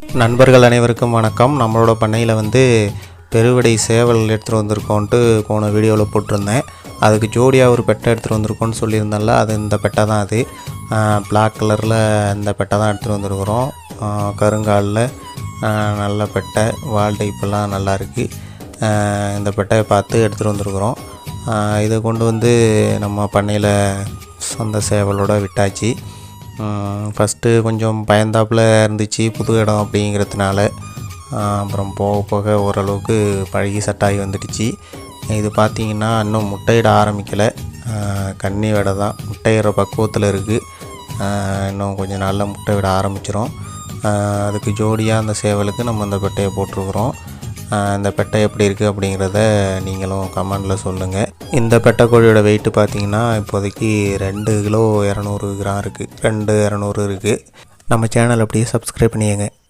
நண்பர்கள் அனைவருக்கும் வணக்கம். நம்மளோட பண்ணையில் வந்து பெருவிடை சேவல் எடுத்துகிட்டு வந்திருக்கோன்ட்டு போன வீடியோவில் போட்டிருந்தேன். அதுக்கு ஜோடியாக ஒரு பெட்டை எடுத்துகிட்டு வந்திருக்கோன்னு சொல்லியிருந்தேன்ல அது இந்த பெட்டை தான் அது. பிளாக் கலரில் இந்த பெட்டை தான் எடுத்துகிட்டு வந்திருக்கிறோம். கருங்காலில் நல்ல பெட்டை வால் டைப்பெல்லாம் நல்லா இருக்குது இந்த பெட்டையை பார்த்து எடுத்துகிட்டு வந்திருக்கிறோம். இதை கொண்டு வந்து நம்ம பண்ணையில் சொந்த சேவலோட விட்டாச்சு. ஃபஸ்ட்டு கொஞ்சம் பயந்தாப்பில் இருந்துச்சு புது இடம் அப்படிங்கிறதுனால. அப்புறம் போக போக ஓரளவுக்கு பழகி செட்டாகி வந்துடுச்சு. இது பார்த்திங்கன்னா இன்னும் முட்டையிட ஆரம்பிக்கலை. கன்னி விடை தான். முட்டையிற பக்குவத்தில் இருக்குது இன்னும் கொஞ்சம் நாளில் முட்டை விட ஆரம்பிச்சிரும். அதுக்கு ஜோடியாக அந்த சேவலுக்கு நம்ம அந்த பெட்டையை போட்டிருக்குறோம். இந்த பெட்டை எப்படி இருக்குது அப்படிங்கிறத நீங்களும் கமெண்டில் சொல்லுங்கள் இந்த பெட்டை கோழியோட வெயிட்டு பார்த்தீங்கன்னா இப்போதைக்கு ரெண்டு கிலோ இரநூறு கிராம் இருக்குது ரெண்டு இரநூறு இருக்குது நம்ம சேனல் அப்படியே சப்ஸ்கிரைப் பண்ணியங்க